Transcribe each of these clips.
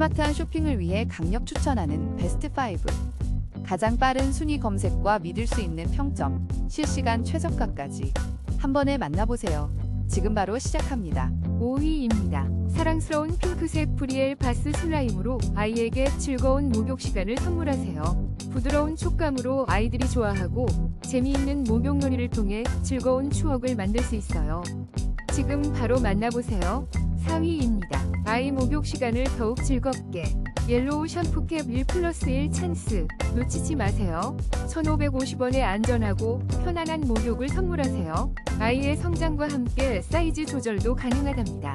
스마트한 쇼핑을 위해 강력 추천하는 베스트 5. 가장 빠른 순위 검색과 믿을 수 있는 평점, 실시간 최저가까지 한 번에 만나보세요. 지금 바로 시작합니다. 5위입니다. 사랑스러운 핑크색 프리엘 바스 슬라임으로 아이에게 즐거운 목욕 시간을 선물하세요. 부드러운 촉감으로 아이들이 좋아하고 재미있는 목욕 놀이를 통해 즐거운 추억을 만들 수 있어요. 지금 바로 만나보세요. 4위입니다. 아이 목욕 시간을 더욱 즐겁게 옐로우 샴푸캡 1 플러스 1 찬스 놓치지 마세요. 1,550원에 안전하고 편안한 목욕을 선물하세요. 아이의 성장과 함께 사이즈 조절도 가능하답니다.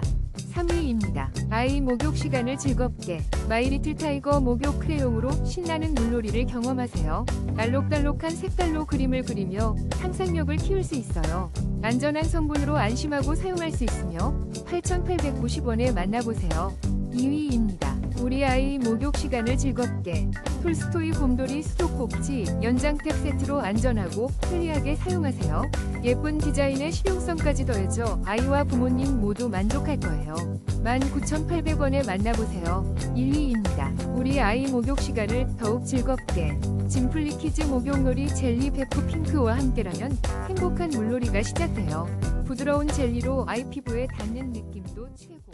3위입니다. 아이 목욕 시간을 즐겁게 마이리틀 타이거 목욕 크레용으로 신나는 물놀이를 경험하세요. 알록달록한 색깔로 그림을 그리며 상상력을 키울 수 있어요. 안전한 성분으로 안심하고 사용할 수 있으며 8,890원에 만나보세요. 2위입니다. 우리 아이 목욕 시간을 즐겁게 톨스토이 곰돌이 수도꼭지 연장탭 세트로 안전하고 편리하게 사용하세요. 예쁜 디자인에 실용성까지 더해져 아이와 부모님 모두 만족할 거예요. 19,800원에 만나보세요. 1위입니다. 우리 아이 목욕 시간을 더욱 즐겁게 짐플리 키즈 목욕놀이 젤리 베프 핑크와 함께라면 행복한 물놀이가 시작돼요. 부드러운 젤리로 아이 피부에 닿는 느낌도 최고.